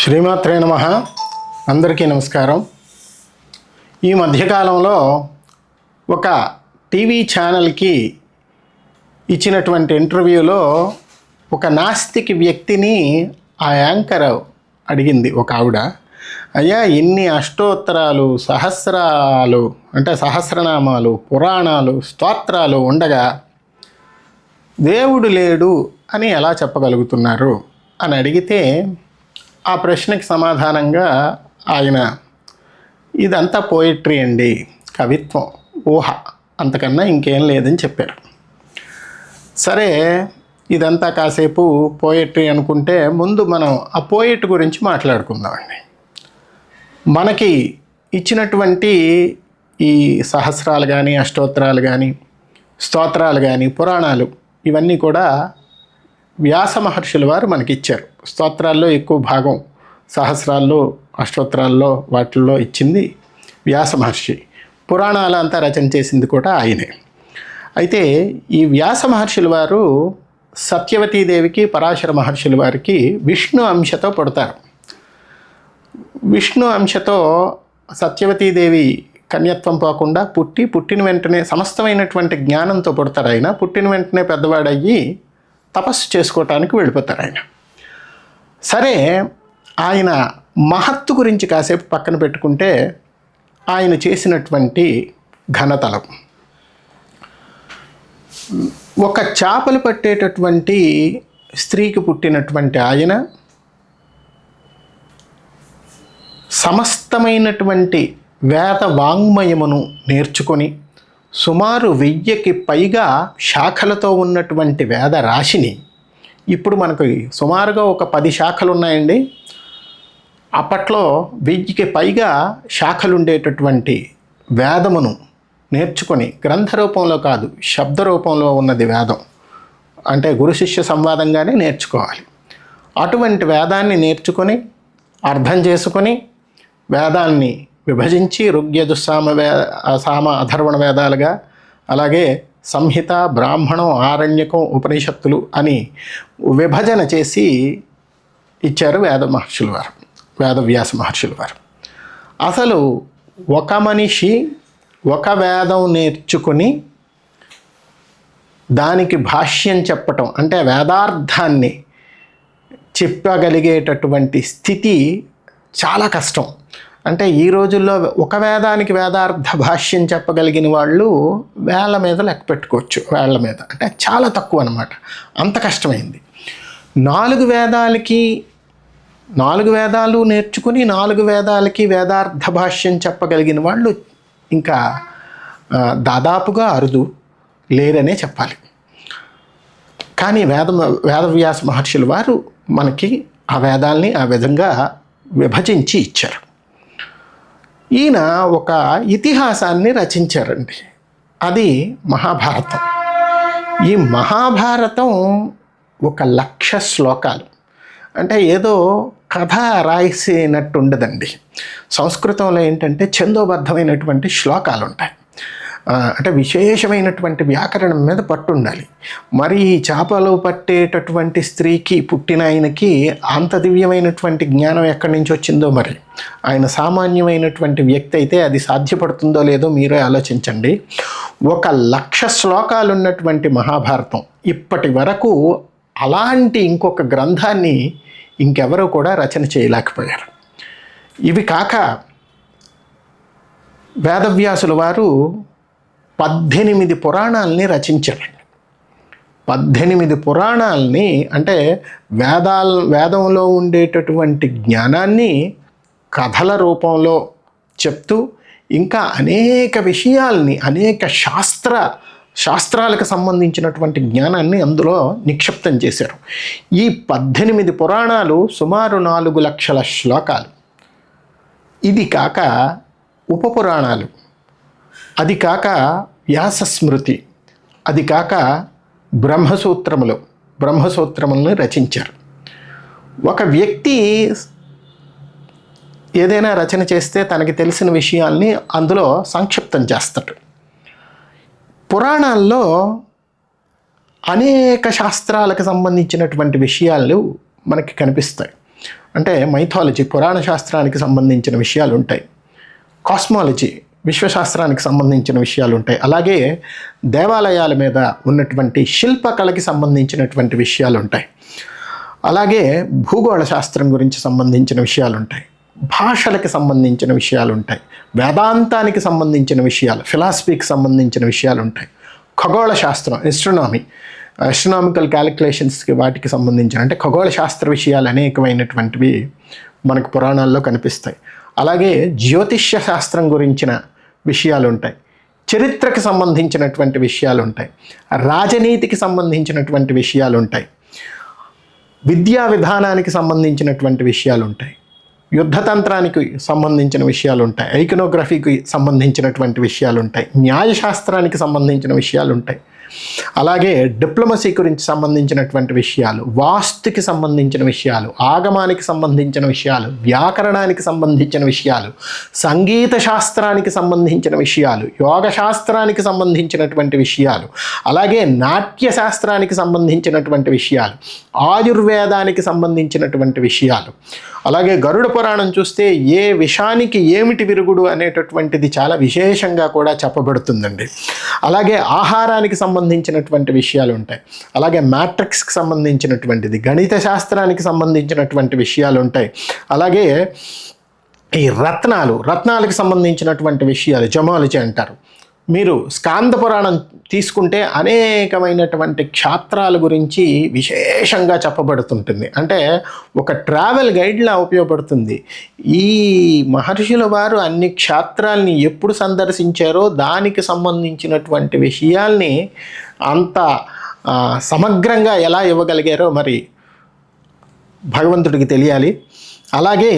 శ్రీమాత్రే నమ. అందరికీ నమస్కారం. ఈ మధ్యకాలంలో ఒక టీవీ ఛానల్కి ఇచ్చినటువంటి ఇంటర్వ్యూలో ఒక నాస్తిక వ్యక్తిని ఆ యాంకర్ అడిగింది ఒక ఆవిడ. అయ్యా ఇన్ని అష్టోత్తరాలు సహస్రాలు అంటే సహస్రనామాలు పురాణాలు స్తోత్రాలు ఉండగా దేవుడు లేడు అని ఎలా చెప్పగలుగుతున్నారు? అని అడిగితే ఆ ప్రశ్నకి సమాధానంగా ఆయన ఇదంతా పోయిట్రీ అండి కవిత్వం ఊహ అంతకన్నా ఇంకేం లేదని చెప్పారు. సరే ఇదంతా కాసేపు పోయిట్రీ అనుకుంటే ముందు మనం ఆ పోయిట్ గురించి మాట్లాడుకుందామండి. మనకి ఇచ్చినటువంటి ఈ సహస్రాలు కానీ అష్టోత్తరాలు కానీ స్తోత్రాలు కానీ పురాణాలు ఇవన్నీ కూడా వ్యాస మహర్షుల వారు మనకి ఇచ్చారు స్తోత్రాల్లో ఎక్కువ భాగం సహస్రాల్లో అష్టోత్తరాల్లో వాటిల్లో ఇచ్చింది వ్యాస మహర్షి. పురాణాల అంతా రచన చేసింది కూడా ఆయనే. అయితే ఈ వ్యాస మహర్షుల వారు సత్యవతీదేవికి పరాశర మహర్షుల వారికి విష్ణు అంశతో పుడతారు. విష్ణు అంశతో సత్యవతీదేవి కన్యత్వం పోకుండా పుట్టి పుట్టిన వెంటనే సమస్తమైనటువంటి జ్ఞానంతో పుడతారు ఆయన. పుట్టిన వెంటనే పెద్దవాడయ్యి తపస్సు చేసుకోవటానికి వెళ్ళిపోతారు ఆయన. సరే ఆయన మహత్తు గురించి కాసేపు పక్కన పెట్టుకుంటే ఆయన చేసినటువంటి ఘనతలం. ఒక చేపలు పట్టేటటువంటి స్త్రీకి పుట్టినటువంటి ఆయన సమస్తమైనటువంటి వేద వాంగ్మయమును నేర్చుకొని సుమారు వెయ్యికి పైగా శాఖలతో ఉన్నటువంటి వేద రాశిని ఇప్పుడు మనకు సుమారుగా ఒక పది శాఖలు ఉన్నాయండి అప్పట్లో వెయ్యికి పైగా శాఖలు ఉండేటటువంటి వేదమును నేర్చుకొని గ్రంథ రూపంలో కాదు శబ్ద రూపంలో ఉన్నది వేదం. అంటే గురు శిష్య సంవాదంగానే నేర్చుకోవాలి. అటువంటి వేదాన్ని నేర్చుకొని అర్థం చేసుకొని వేదాన్ని విభజించి ఋగ్యజుస్సామ వే సామ అధర్వణ వేదాలుగా అలాగే సంహిత బ్రాహ్మణం ఆరణ్యకం ఉపనిషత్తులు అని విభజన చేసి ఇచ్చారు వేద మహర్షులు వారు వేదవ్యాస మహర్షులు వారు. అసలు ఒక మనిషి ఒక వేదం నేర్చుకుని దానికి భాష్యం చెప్పటం అంటే వేదార్థాన్ని చెప్పగలిగేటటువంటి స్థితి చాలా కష్టం. అంటే ఈ రోజుల్లో ఒక వేదానికి వేదార్థ భాష్యం చెప్పగలిగిన వాళ్ళు వేళ్ళ మీద లెక్క పెట్టుకోవచ్చు వేళ్ళ మీద. అంటే చాలా తక్కువ అనమాట అంత కష్టమైంది. నాలుగు వేదాలకి నాలుగు వేదాలు నేర్చుకుని నాలుగు వేదాలకి వేదార్థ భాష్యం చెప్పగలిగిన వాళ్ళు ఇంకా దాదాపుగా అరుదు లేరనే చెప్పాలి. కానీ వేద వేదవ్యాస మహర్షుల వారు మనకి ఆ వేదాల్ని ఆ విధంగా విభజించి ఇచ్చారు. ఈయన ఒక ఇతిహాసాన్ని రచించారండి. అది మహాభారతం. ఈ మహాభారతం ఒక లక్ష శ్లోకాలు. అంటే ఏదో కథ రాసినట్టుండదండి సంస్కృతంలో ఏంటంటే ఛందోబద్ధమైనటువంటి శ్లోకాలు ఉంటాయి అంటే విశేషమైనటువంటి వ్యాకరణం మీద పట్టు ఉండాలి మరి ఈ చేపలు పట్టేటటువంటి స్త్రీకి పుట్టిన ఆయనకి అంత దివ్యమైనటువంటి జ్ఞానం ఎక్కడి నుంచి వచ్చిందో మరి? ఆయన సామాన్యమైనటువంటి వ్యక్తి అయితే అది సాధ్యపడుతుందో లేదో మీరే ఆలోచించండి. ఒక లక్ష శ్లోకాలు ఉన్నటువంటి మహాభారతం ఇప్పటి వరకు అలాంటి ఇంకొక గ్రంథాన్ని ఇంకెవరూ కూడా రచన చేయలేకపోయారు. ఇవి కాక వేదవ్యాసుల వారు పద్దెనిమిది పురాణాలని రచించారండి పద్దెనిమిది పురాణాలని అంటే వేదాల వేదంలో ఉండేటటువంటి జ్ఞానాన్ని కథల రూపంలో చెప్తూ ఇంకా అనేక విషయాల్ని అనేక శాస్త్ర శాస్త్రాలకు సంబంధించినటువంటి జ్ఞానాన్ని అందులో నిక్షిప్తం చేశారు. ఈ పద్దెనిమిది పురాణాలు సుమారు నాలుగు లక్షల శ్లోకాలు. ఇది కాక ఉపపురాణాలు అది కాక వ్యాస స్మృతి అది కాక బ్రహ్మసూత్రములు బ్రహ్మసూత్రములను రచించారు. ఒక వ్యక్తి ఏదైనా రచన చేస్తే తనకి తెలిసిన విషయాల్ని అందులో సంక్షిప్తం చేస్తాడు. పురాణాల్లో అనేక శాస్త్రాలకు సంబంధించినటువంటి విషయాలు మనకి కనిపిస్తాయి. అంటే మైథాలజీ పురాణ శాస్త్రానికి సంబంధించిన విషయాలు ఉంటాయి. కాస్మాలజీ విశ్వశాస్త్రానికి సంబంధించిన విషయాలు ఉంటాయి. అలాగే దేవాలయాల మీద ఉన్నటువంటి శిల్పకళకి సంబంధించినటువంటి విషయాలు ఉంటాయి. అలాగే భూగోళ శాస్త్రం గురించి సంబంధించిన విషయాలు ఉంటాయి. భాషలకు సంబంధించిన విషయాలు ఉంటాయి. వేదాంతానికి సంబంధించిన విషయాలు ఫిలాసఫీకి సంబంధించిన విషయాలు ఉంటాయి. ఖగోళ శాస్త్రం ఎస్ట్రనామీ ఎస్ట్రనామికల్ క్యాలిక్యులేషన్స్కి వాటికి సంబంధించిన అంటే ఖగోళ శాస్త్ర విషయాలు అనేకమైనటువంటివి మనకు పురాణాల్లో కనిపిస్తాయి. అలాగే జ్యోతిష్య శాస్త్రం గురించిన విషయాలు ఉంటాయి చరిత్రకు సంబంధించినటువంటి విషయాలు ఉంటాయి రాజనీతికి సంబంధించినటువంటి విషయాలు ఉంటాయి విద్యా విధానానికి సంబంధించినటువంటి విషయాలు ఉంటాయి యుద్ధతంత్రానికి సంబంధించిన విషయాలు ఉంటాయి ఐకనోగ్రఫీకి సంబంధించినటువంటి విషయాలు ఉంటాయి న్యాయశాస్త్రానికి సంబంధించిన విషయాలు ఉంటాయి అలాగే డిప్లొమసీ గురించి సంబంధించినటువంటి విషయాలు వాస్తుకి సంబంధించిన విషయాలు ఆగమానికి సంబంధించిన విషయాలు వ్యాకరణానికి సంబంధించిన విషయాలు సంగీత శాస్త్రానికి సంబంధించిన విషయాలు యోగ శాస్త్రానికి సంబంధించినటువంటి విషయాలు అలాగే నాట్య శాస్త్రానికి సంబంధించినటువంటి విషయాలు ఆయుర్వేదానికి సంబంధించినటువంటి విషయాలు. అలాగే గరుడ పురాణం చూస్తే ఏ విషానికి ఏమిటి విరుగుడు అనేటటువంటిది చాలా విశేషంగా కూడా చెప్పబడుతుందండి. అలాగే ఆహారానికి సంబంధించినటువంటి విషయాలు ఉంటాయి. అలాగే మ్యాట్రిక్స్కి సంబంధించినటువంటిది గణిత శాస్త్రానికి సంబంధించినటువంటి విషయాలు ఉంటాయి. అలాగే ఈ రత్నాలు రత్నాలకు సంబంధించినటువంటి విషయాలు జమాలజీ అంటారు. మీరు స్కాంద పురాణం తీసుకుంటే అనేకమైనటువంటి క్షాత్రాల గురించి విశేషంగా చెప్పబడుతుంటుంది. అంటే ఒక ట్రావెల్ గైడ్లా ఉపయోగపడుతుంది. ఈ మహర్షుల వారు అన్ని క్షేత్రాల్ని ఎప్పుడు సందర్శించారో దానికి సంబంధించినటువంటి విషయాల్ని అంత సమగ్రంగా ఎలా ఇవ్వగలిగారో మరి భగవంతుడికి తెలియాలి. అలాగే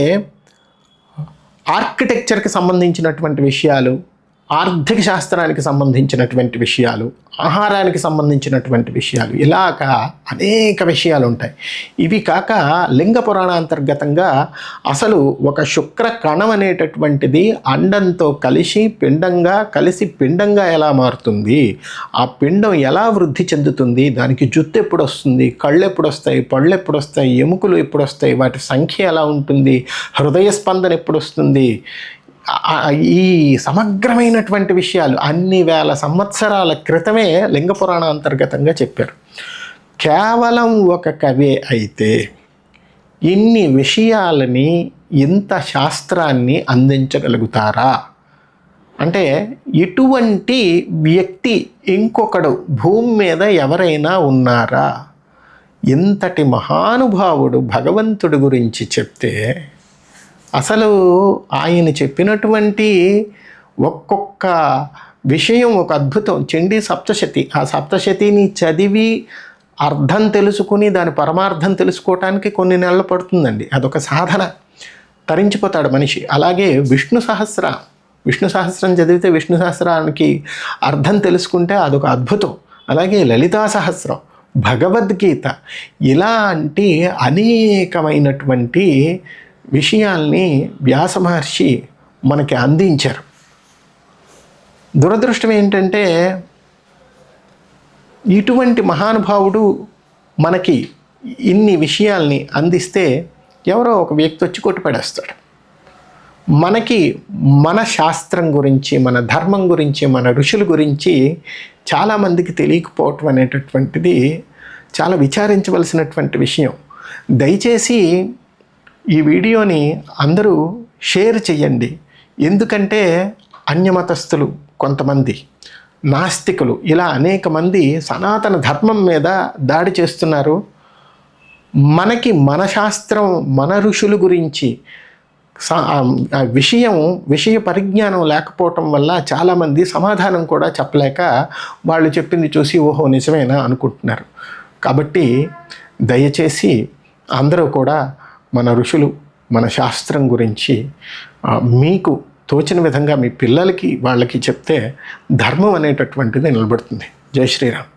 ఆర్కిటెక్చర్కి సంబంధించినటువంటి విషయాలు ఆర్థిక శాస్త్రానికి సంబంధించినటువంటి విషయాలు ఆహారానికి సంబంధించినటువంటి విషయాలు ఇలాగ అనేక విషయాలు ఉంటాయి. ఇవి కాక లింగ పురాణాంతర్గతంగా అసలు ఒక శుక్ర కణం అనేటటువంటిది అండంతో కలిసి పిండంగా కలిసి పిండంగా ఎలా మారుతుంది? ఆ పిండం ఎలా వృద్ధి చెందుతుంది? దానికి జుత్తు ఎప్పుడు వస్తుంది? కళ్ళు ఎప్పుడు వస్తాయి? పళ్ళు ఎప్పుడు వస్తాయి? ఎముకలు ఎప్పుడు వస్తాయి? వాటి సంఖ్య ఎలా ఉంటుంది? హృదయ స్పందన ఎప్పుడు వస్తుంది? ఈ సమగ్రమైనటువంటి విషయాలు అన్ని వేల సంవత్సరాల క్రితమే లింగ పురాణ అంతర్గతంగా చెప్పారు. కేవలం ఒక కవి అయితే ఇన్ని విషయాలని ఇంత శాస్త్రాన్ని అందించగలుగుతారా? అంటే ఇటువంటి వ్యక్తి ఇంకొకడు భూమి మీద ఎవరైనా ఉన్నారా? ఇంతటి మహానుభావుడు భగవంతుడి గురించి చెప్తే అసలు ఆయన చెప్పినటువంటి ఒక్కొక్క విషయం ఒక అద్భుతం. చండీ సప్తశతి. ఆ సప్తశతిని చదివి అర్థం తెలుసుకుని దాని పరమార్థం తెలుసుకోవటానికి కొన్ని నెలలు పడుతుందండి. అదొక సాధన. తరించిపోతాడు మనిషి. అలాగే విష్ణు సహస్ర. విష్ణు సహస్రం చదివితే విష్ణు సహస్రానికి అర్థం తెలుసుకుంటే అదొక అద్భుతం. అలాగే లలితా సహస్రం భగవద్గీత. ఇలాంటి అనేకమైనటువంటి విషయాల్ని వ్యాస మహర్షి మనకి అందించారు. దురదృష్టం ఏంటంటే ఇటువంటి మహానుభావుడు మనకి ఇన్ని విషయాల్ని అందిస్తే ఎవరో ఒక వ్యక్తి వచ్చి కొట్టుపడేస్తాడు మనకి మన శాస్త్రం గురించి మన ధర్మం గురించి మన ఋషుల గురించి చాలామందికి తెలియకపోవటం అనేటటువంటిది చాలా విచారించవలసినటువంటి విషయం. దయచేసి ఈ వీడియోని అందరూ షేర్ చేయండి ఎందుకంటే అన్యమతస్థులు కొంతమంది నాస్తికులు ఇలా అనేక మంది సనాతన ధర్మం మీద దాడి చేస్తున్నారు. మనకి మన శాస్త్రం మన ఋషుల గురించి విషయం విషయ పరిజ్ఞానం లేకపోవటం వల్ల చాలామంది సమాధానం కూడా చెప్పలేక వాళ్ళు చెప్పింది చూసి ఓహో నిజమేనా అనుకుంటున్నారు. కాబట్టి దయచేసి అందరూ కూడా మన ఋషులు మన శాస్త్రం గురించి మీకు తోచిన విధంగా మీ పిల్లలకి వాళ్ళకి చెప్తే ధర్మం అనేటటువంటిది నిలబడుతుంది. జై శ్రీరామ్.